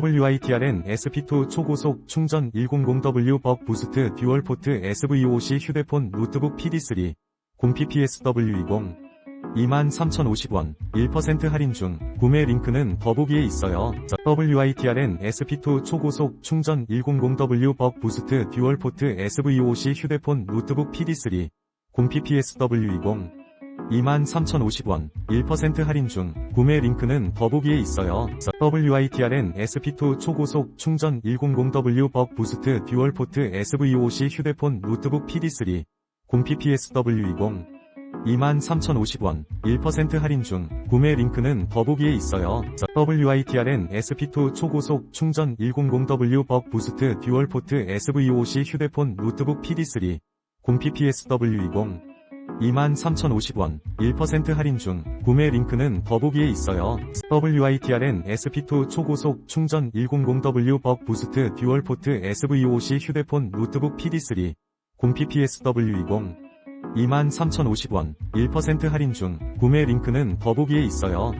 WITRN SP2 초고속 충전 100W 벅 부스트 듀얼 포트 SVOC 휴대폰 노트북 PD3 0PPSW20 23,050원 1% 할인 중 구매 링크는 더보기에 있어요. WITRN SP2 초고속 충전 100W 벅 부스트 듀얼 포트 SVOC 휴대폰 노트북 PD3 0PPSW20 23,050원 1% 할인 중 구매 링크는 더보기에 있어요. WITRN SP2 초고속 충전 100W 벅 부스트 듀얼 포트 SVOC 휴대폰 노트북 PD3 0PPSW20 23,050원 1% 할인 중 구매 링크는 더보기에 있어요. WITRN SP2 초고속 충전 100W 벅 부스트 듀얼 포트 SVOC 휴대폰 노트북 PD3 0PPSW20 23,050원 1% 할인 중 구매 링크는 더보기에 있어요. WITRN SP2 초고속 충전 100W 벅 부스트 듀얼 포트 SVOC 휴대폰 노트북 PD3 0PPSW20 23,050원 1% 할인 중 구매 링크는 더보기에 있어요.